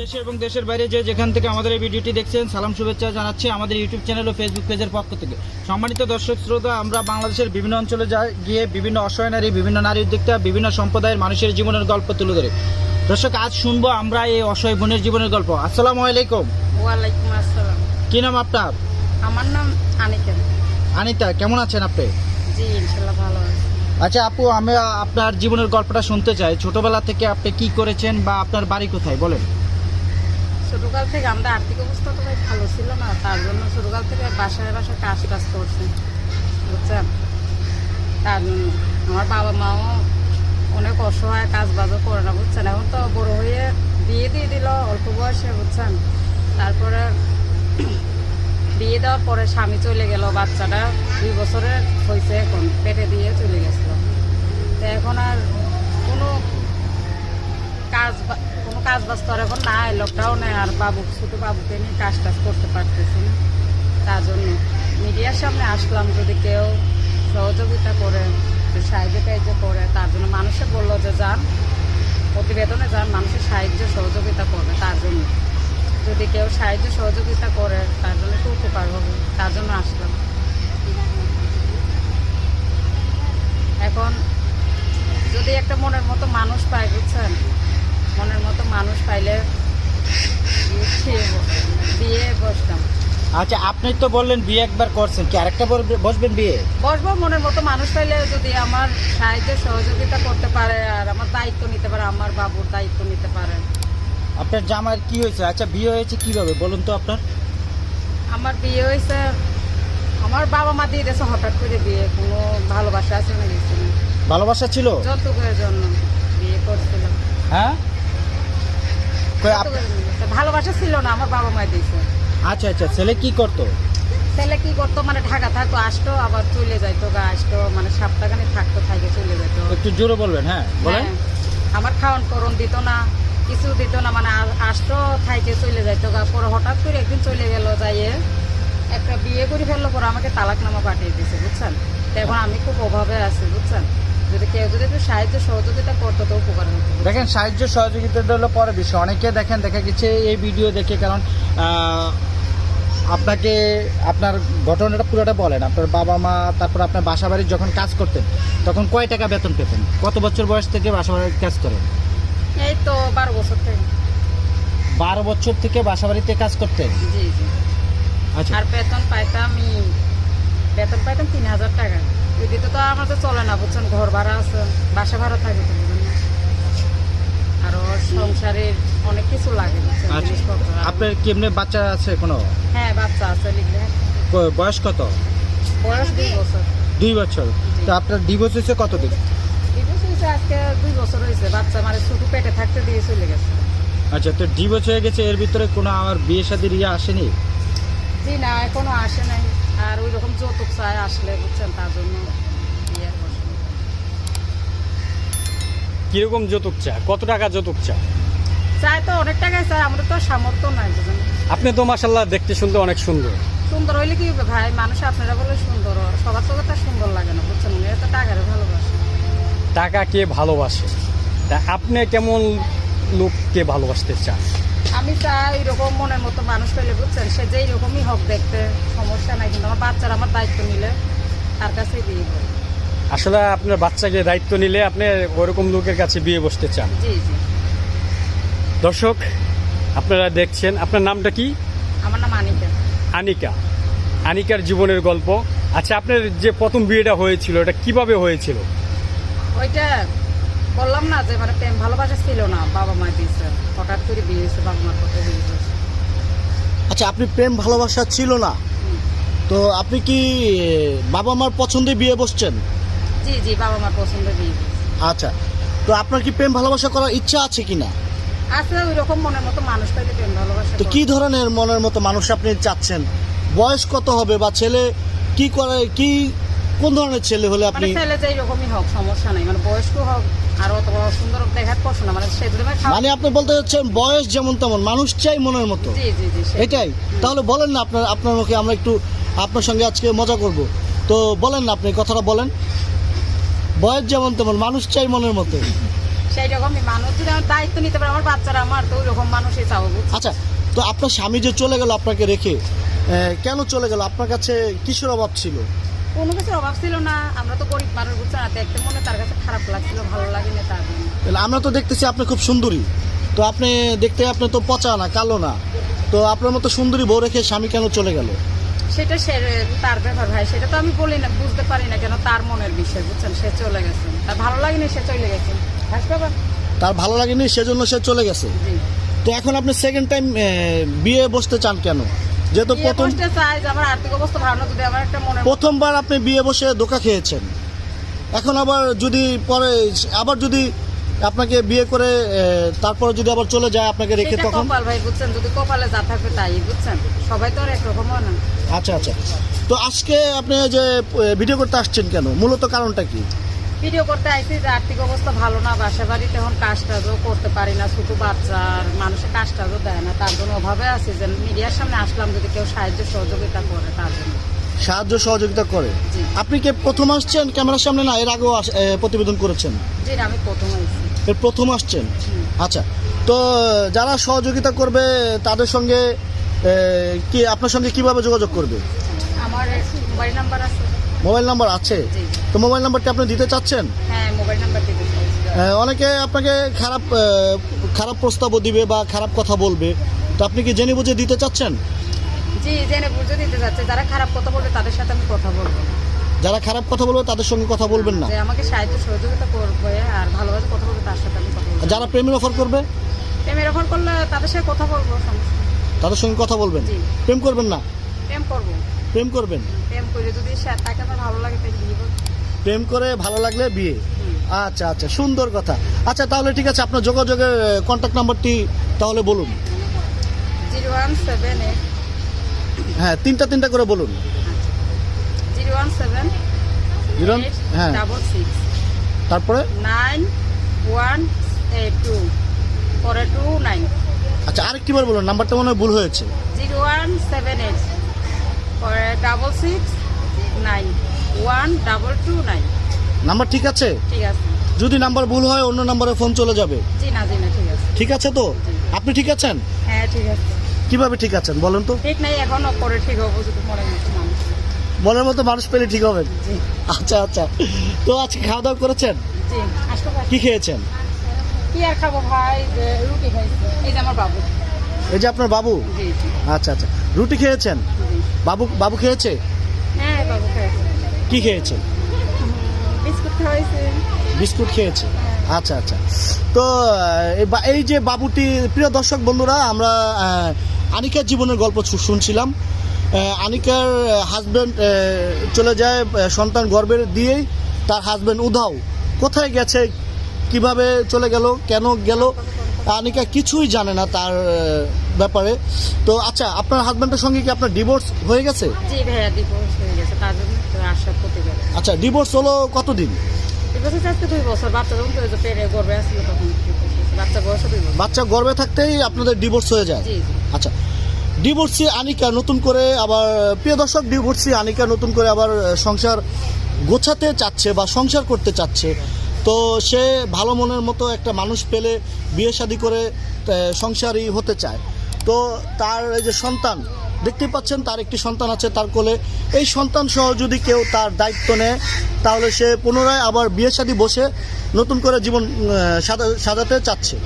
দেশে এবং দেশের বাইরে যে যেখান থেকে আমাদের এই ভিডিওটি দেখছেন সালাম শুভেচ্ছা জানাচ্ছি আমাদের ইউটিউব চ্যানেল ও ফেসবুক পেজের পক্ষ থেকে। সম্মানিত দর্শক শ্রোতা আমরা বাংলাদেশের বিভিন্ন অঞ্চলে যাই গিয়ে বিভিন্ন অসহায় নারী বিভিন্ন নারী উদ্যোক্তা বিভিন্ন সম্প্রদায়ের মানুষের জীবনের গল্প তুলে ধরে। দর্শক আজ শুনব আমরা এই অসহায় বোনের জীবনের গল্প। আসসালামু আলাইকুম। ওয়ালাইকুম আসসালাম। কি নাম আপনার? আমার নাম আনিকা। আনিতা কেমন আছেন আপনি? জি ইনশাল্লাহ ভালো আছি। আচ্ছা আপু আমি আপনার জীবনের গল্পটা শুনতে চাই। ছোটবেলা থেকে আপনি কি করেছেন বা আপনার বাড়ি কোথায় বলেন। ছোটকাল থেকে আমাদের আর্থিক অবস্থা তো ভালো ছিল না, তার জন্য ছোটকাল থেকে বাসায় বাসায় কাজ টাজ করছে, বুঝছেন? তার আমার বাবা মাও অনেক অসহায় কাজ বাজও করে না, বুঝছেন? এখন তো বড় হয়ে বিয়ে দিয়ে দিল, অল্প বয়সে, বুঝছেন? তারপরে বিয়ে দেওয়ার পরে স্বামী চলে গেল, বাচ্চাটা দুই বছরের হয়েছে এখন, পেটে দিয়ে চলে গেছিল। তো এখন আর কোনো কাজ বা- কোনো কাজ আর এখন নাই লকডাউনে আর বাবু, ছোটো বাবুকে নিয়ে কাজ টাজ করতে পারতেছি না। তার জন্য মিডিয়ার সামনে আসলাম, যদি কেউ সহযোগিতা করে সাহায্য টাহায্য করে, তার জন্য মানুষে বলল যে যান, প্রতিবেদনে যান মানুষের সাহায্য, সহযোগিতা করবে তার জন্য। যদি কেউ সাহায্য, সহযোগিতা করে, তার জন্য একটু উপকার হবে, তার জন্য আসলাম। এখন যদি একটা মনের মতো মানুষ পাই বুঝছেন? মনের মতো মানুষ পাইলে বিয়ে বসতাম। আচ্ছা আপনি তো বললেন বিয়ে একবার করছেন। কি আরেকটা বসবেন বিয়ে? বসবো মনের মতো মানুষ পাইলে যদি আমার সাহায্য সহযোগিতা করতে পারে আর আমার দায়িত্ব নিতে পারে আমার বাবুর দায়িত্ব নিতে পারে। আপনার জামার কি হয়েছে? আচ্ছা বিয়ে হয়েছে কীভাবে? বলুন তো আপনার। আমার বিয়ে হয়েছে আমার বাবা মা দিয়ে দিয়েছে হঠাৎ করে বিয়ে। কোনো ভালোবাসা আছে না না ভালোবাসা ছিল? যৌতুকের জন্য বিয়ে করছিলাম। হ্যাঁ কই আপ- যৌতুকের জন্য। ভালোবাসা ছিল না আমার বাবা মা দিয়েছে আচ্ছা আচ্ছা ছেলে কি করতো? ছেলে কি করতো মানে ঢাকা থাকতো আসতো আবার চলে যাইতো গা আসতো মানে সপ্তাহখানি থাকতো থাকে চলে যেত একটু জোরে বলবেন হ্যাঁ বলেন। হ্যাঁ। আমার খাওয়ান করণ দিত না কিছু দিত না মানে আসতো থাইকে চলে যাইতো গা পরে হঠাৎ করে একদিন চলে গেল যাইয়ে একটা বিয়ে করে ফেলল পরে আমাকে তালাকনামা পাঠিয়ে দিয়েছে বুঝছেন? এখন আমি খুব অভাবে আছি বুঝছেন? যদি কেউ যদি একটু সাহায্য সহযোগিতা করতো তো উপকার হতো। দেখেন সাহায্য সহযোগিতা হলো পরে বিষয়। অনেকে দেখেন দেখা গেছে এই ভিডিও দেখে কারণ আপনাকে আপনার ঘটনাটা পুরোটা বলেন। আপনার বাবা মা তারপর আপনার বাসা বাড়ির যখন কাজ করতেন তখন কয় টাকা বেতন পেতেন? কত বছর বয়স থেকে বাসা বাড়ির কাজ করেন? এই তো বারো বছর থেকে। বারো বছর থেকে বাসা বাড়িতে কাজ করতেন? জি জি। আচ্ছা। আর বেতন পাইতাম বেতন পাইতাম তিন হাজার টাকা। দিতে তো আমার তো চলে না বুঝছেন? ঘর ভাড়া আছে বাসা ভাড়া থাকে তো বুঝলেন সংসারের অনেক কিছু লাগে আচ্ছা আপনার কি এমনি বাচ্চা আছে কোনো হ্যাঁ বাচ্চা আছে লিখলে। বয়স কত? বয়স দুই বছর। দুই বছর। তো আপনার ডিভোর্স হয়েছে কতদিন? ডিভোর্স হয়েছে আজকে দুই বছর হয়েছে। বাচ্চা মানে শুধু পেটে থাকতে দিয়ে চলে গেছে। আচ্ছা তো ডিভোর্স হয়ে গেছে এর ভিতরে কোনো আমার বিয়ে শাদির ইয়ে আসেনি? জি না এখনও আসে নাই। আর ওই রকম যৌতুক চায় আসলে বুঝছেন? তার জন্য। কীরকম যৌতুক চা কত টাকা যৌতুক চা চায় তো অনেক টাকাই চায় আমাদের তো সামর্থ্য নাই আপনি তো মাসাল্লাহ দেখতে শুনতে অনেক সুন্দর। সুন্দর হইলে কি হবে ভাই? মানুষ আপনারা বলে সুন্দর সবার চোখে তো সুন্দর লাগে না বুঝছেন? উনি তো টাকারে ভালোবাসে। টাকা কে ভালোবাসে? তা আপনি কেমন লোককে ভালোবাসতে চান? আমি চাই এরকম মনের মতো মানুষ পেলে বুঝছেন? সে যেই রকমই হোক দেখতে সমস্যা নাই কিন্তু আমার বাচ্চারা আমার দায়িত্ব নিলে তার কাছেই দিয়ে দেবো আসলে আপনার বাচ্চাকে দায়িত্ব নিলে আপনি ওরকম লোকের কাছে বিয়ে বসতে চান। জি জি। দর্শক আপনারা দেখছেন আপনার নামটা কি? আমার নাম আনিকা। আনিকা। আনিকার জীবনের গল্প। আচ্ছা আপনার যে প্রথম বিয়েটা হয়েছিল এটা কীভাবে হয়েছিল? ওইটা বললাম না যে মানে প্রেম ভালোবাসা ছিল না বাবা মা দিয়েছে হঠাৎ করে বিয়ে হয়েছে বাবা মার কথা বিয়ে হয়েছে। আচ্ছা আপনি প্রেম ভালোবাসা ছিল না। তো আপনি কি বাবা মার পছন্দে বিয়ে বসছেন? জি জি বাবা মার পছন্দের বিয়ে আচ্ছা তো আপনার কি প্রেম ভালোবাসা করার ইচ্ছা আছে কি না আছে ওই রকম মনের মতো মানুষ পাইলে প্রেম ভালোবাসা তো। কি ধরনের মনের মতো মানুষ আপনি চাচ্ছেন? বয়স কত হবে বা ছেলে কি করে কি কোন ধরনের ছেলে হলে মানে আপনি ছেলে যাই রকমই হোক সমস্যা নেই। মানে বয়স্ক হোক আর অত বড় সুন্দর দেখার পছন্দ মানে সে যদি মানে আপনি বলতে চাচ্ছেন বয়স যেমন তেমন মানুষ চাই মনের মতো। জি জি জি সে- এটাই। তাহলে বলেন না আপনার আপনার মুখে আমরা একটু আপনার সঙ্গে আজকে মজা করব। তো বলেন না আপনি কথাটা বলেন। বয়স যেমন তেমন মানুষ চাই মনের মতো। সেই রকমই মানুষ যদি আমার দায়িত্ব নিতে পারে আমার বাচ্চারা আমার তো ওই রকম মানুষই বুঝছ? আচ্ছা তো আপনার স্বামী যে চলে গেল আপনাকে রেখে আহ, কেন চলে গেল? আপনার কাছে কিসের অভাব ছিল? কোনো কিছুর অভাব ছিল না। আমরা তো গরিব মানুষ বুঝছ না দেখতে মনে তার কাছে খারাপ লাগছিল ভালো লাগেনি তার। জন্য আমরা তো দেখতেছি আপনি খুব সুন্দরী। তো আপনি দেখতে আপনি তো পচা না কালো না। তো আপনার মতো সুন্দরী বউ রেখে স্বামী কেন চলে গেল? সেটা সে তার ব্যাপার ভাই সেটা তো আমি বলি না বুঝতে পারি না কেন তার মনের বিষয় বুঝছেন? সে চলে গেছে। তার ভালো লাগেনি সে চলে গেছে। তার ভালো লাগেনি সেজন্য সে চলে গেছে। তো এখন আপনি সেকেন্ড টাইম বিয়ে বসতে চান কেন? যেহেতু প্রথম প্রথমবার আপনি বিয়ে বসে ধোকা খেয়েছেন। এখন আবার যদি পরে আবার যদি আপনাকে বিয়ে করে তারপর যদি আবার চলে যায় আপনাকে রেখে তখন? কপাল ভাই বুঝছেন? যদি কপালে যা থাকবে তাই বুঝছেন? সবাই তো আর একরকম না। আচ্ছা আচ্ছা। তো আজকে আপনি যে ভিডিও করতে আসছেন কেন? মূলত কারণটা কি? ভিডিও করতে আইসি যে আর্থিক অবস্থা ভালো না বাসা বাড়িতে এখন কাজ টাজও করতে পারি না ছোট বাচ্চার মানুষের কাজ টাজও দেয় না। তার জন্য অভাবে আছি যে মিডিয়ার সামনে আসলাম যদি কেউ সাহায্য সহযোগিতা করে তার জন্য। সাহায্য সহযোগিতা করে? আপনি কি প্রথম আসছেন ক্যামেরার সামনে না এর আগেও প্রতিবেদন করেছেন? জি আমি প্রথম আইসি এর প্রথম আসছেন? আচ্ছা তো যারা সহযোগিতা করবে তাদের সঙ্গে কি আপনার সঙ্গে কীভাবে যোগাযোগ করবে? আমার মোবাইল নাম্বার আছে। মোবাইল নাম্বার আছে? জি। তো মোবাইল নাম্বারটি আপনি দিতে চাচ্ছেন? হ্যাঁ মোবাইল নাম্বার দিতে অনেকে আপনাকে খারাপ খারাপ প্রস্তাবও দিবে বা খারাপ কথা বলবে। তো আপনি কি জেনে বুঝে দিতে চাচ্ছেন? জি জেনে বুঝে দিতে যাচ্ছে যারা খারাপ কথা বলবে তাদের সাথে আমি কথা বলব যারা খারাপ কথা বলবে তাদের সঙ্গে কথা বলবেন না? আমাকে সাহায্য সহযোগিতা করবে আর ভালোভাবে কথা বলবে তার সাথে আমি কথা বলব। যারা প্রেমের অফার করবে? প্রেমের অফার করলে তাদের সাথে কথা বলব তাদের সঙ্গে কথা বলবেন? জি। প্রেম করবেন না? প্রেম করব। প্রেম করবেন? প্রেম করে যদি তাকে আমার ভালো লাগে বিয়ে করব। প্রেম করে ভালো লাগলে বিয়ে। আচ্ছা আচ্ছা সুন্দর কথা। আচ্ছা তাহলে ঠিক আছে আপনার যোগাযোগের কন্ট্যাক্ট নাম্বারটি তাহলে বলুন। জিরো ওয়ান সেভেন হ্যাঁ তিনটা তিনটা করে বলুন। জিরো ওয়ান সেভেন জিরো হ্যাঁ। ডাবল সিক্স তারপরে? নাইন ওয়ান টু পরে টু নাইন। আচ্ছা আরেকটিবার বলুন নাম্বারটা মনে হয় ভুল হয়েছে। জিরো ওয়ান সেভেন এইট পরে double six nine. One double two nine. Number ঠিক আছে? ঠিক আছে। যদি নাম্বার ভুল হয় অন্য নাম্বারে ফোন চলে যাবে। জি না জি না ঠিক আছে। ঠিক আছে তো? আপনি ঠিক আছেন? হ্যাঁ ঠিক আছে। কীভাবে ঠিক আছেন বলেন তো? ঠিক নাই এখনও পরে ঠিক হব যদি মনে মতো মানুষ। মনের মতো মানুষ পেলে ঠিক হবেন জি। আচ্ছা আচ্ছা। তো আজকে খাওয়া দাওয়া করেছেন? কি খেয়েছেন? কি আর খাব ভাই? রুটি খাইছি। এই যে আমার বাবু। এই যে আপনার বাবু? আচ্ছা আচ্ছা। রুটি খেয়েছেন? বাবু বাবু খেয়েছে? হ্যাঁ বাবু খাইছি কি খেয়েছে বিস্কুট খাওয়াইছে। বিস্কুট খেয়েছে? আচ্ছা আচ্ছা। তো এই যে বাবুটি প্রিয় দর্শক বন্ধুরা আমরা আনিকার জীবনের গল্প শুনছিলাম। আনিকার হাজব্যান্ড চলে যায় সন্তান গর্বের দিয়েই তার হাজব্যান্ড উধাও। কোথায় গেছে? কীভাবে চলে গেল? কেন গেল? আনিকা কিছুই জানে না তার ব্যাপারে। তো আচ্ছা আপনার হাজব্যান্ডের সঙ্গে কি আপনার ডিভোর্স হয়ে গেছে? জি ভাইয়া ডিভোর্স হয়ে গেছে। তার জন্য আচ্ছা ডিভোর্স হলো কতদিন? ডিভোর্স হচ্ছে আজকে দুই বছর। বাচ্চা যখন তো পেরে গর্বে তখন বাচ্চা বয়স দুই বছর। বাচ্চা গর্ভে থাকতেই আপনাদের ডিভোর্স হয়ে যায়? জি জি। আচ্ছা ডিভোর্সি আনিকা নতুন করে আবার প্রিয় দর্শক ডিভোর্সি আনিকা নতুন করে আবার সংসার গোছাতে চাচ্ছে বা সংসার করতে চাচ্ছে। তো সে ভালো মনের মতো একটা মানুষ পেলে বিয়ে শাদি করে সংসারই হতে চায়। তো তার এই যে সন্তান দেখতেই পাচ্ছেন তার একটি সন্তান আছে তার কোলে। এই সন্তান সহ যদি কেউ তার দায়িত্ব নেয় তাহলে সে পুনরায় আবার বিয়ে শাদি বসে নতুন করে জীবন সাজা- সাজাতে চাচ্ছে।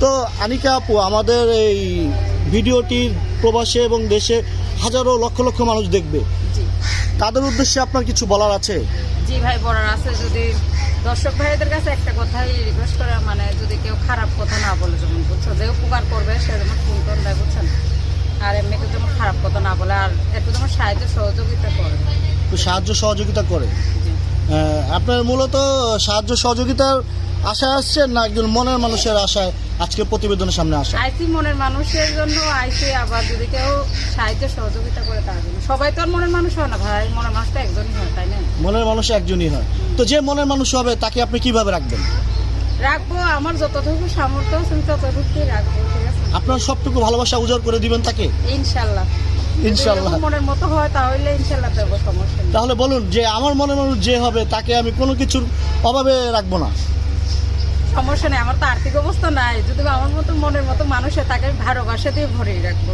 তো আনিকা আপু আমাদের এই ভিডিওটির প্রবাসে এবং দেশে হাজারো লক্ষ লক্ষ মানুষ দেখবে। জি। তাদের উদ্দেশ্যে আপনার কিছু বলার আছে? জি ভাই বলার আছে যদি দর্শক ভাইদের কাছে একটা কথাই রিকোয়েস্ট করে মানে যদি কেউ খারাপ কথা না বলে যেমন বুঝছ যে উপকার করবে সে যেমন ফোন করে দেয় বুঝছেন? আর এমনিতে যেমন খারাপ কথা না বলে আর একটু যেমন সাহায্য সহযোগিতা করে। একটু সাহায্য সহযোগিতা করে। জি। আপনার মূলত সাহায্য সহযোগিতার আশায় আসছেন না একজন মনের মানুষের আশায় আজকে প্রতিবেদনের সামনে আসা? আইসি মনের মানুষের জন্য আইসি আবার যদি কেউ সাহায্য সহযোগিতা করে তার জন্য। সবাই তো আর মনের মানুষ হয় না ভাই মনের মানুষ তো একজনই হয় তাই না? মনের মানুষ একজনই হয়। তো যে মনের মানুষ হবে তাকে আপনি কীভাবে রাখবেন? রাখব আমার যতটুকু সামর্থ্য আছে ততটুকুই রাখব। আপনার সবটুকু ভালোবাসা উজাড় করে দিবেন তাকে? ইনশাল্লাহ। ইনশাল্লাহ। মনের মতো হয় তাহলে ইনশাল্লাহ সমস্যা তাহলে বলুন যে আমার মনের মানুষ যে হবে তাকে আমি কোনো কিছুর অভাবে রাখব না। সমস্যা নেই আমার তো আর্থিক অবস্থা নাই। যদি আমার মতো মনের মতো মানুষে তাকে ভালোবাসা দিয়ে ভরিয়ে রাখব।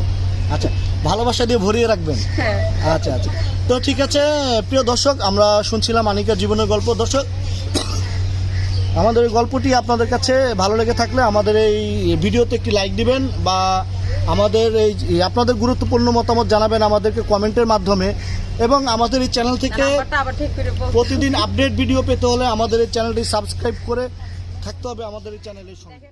আচ্ছা ভালোবাসা দিয়ে ভরিয়ে রাখবেন? হ্যাঁ। আচ্ছা আচ্ছা। তো ঠিক আছে প্রিয় দর্শক আমরা শুনছিলাম আনিকার জীবনের গল্প। দর্শক আমাদের এই গল্পটি আপনাদের কাছে ভালো লেগে থাকলে আমাদের এই ভিডিওতে একটি লাইক দিবেন বা আমাদের এই আপনাদের গুরুত্বপূর্ণ মতামত জানাবেন আমাদেরকে কমেন্টের মাধ্যমে এবং আমাদের এই চ্যানেল থেকে প্রতিদিন আপডেট ভিডিও পেতে হলে আমাদের এই চ্যানেলটি সাবস্ক্রাইব করে থাকতে হবে আমাদের এই চ্যানেলের সঙ্গে।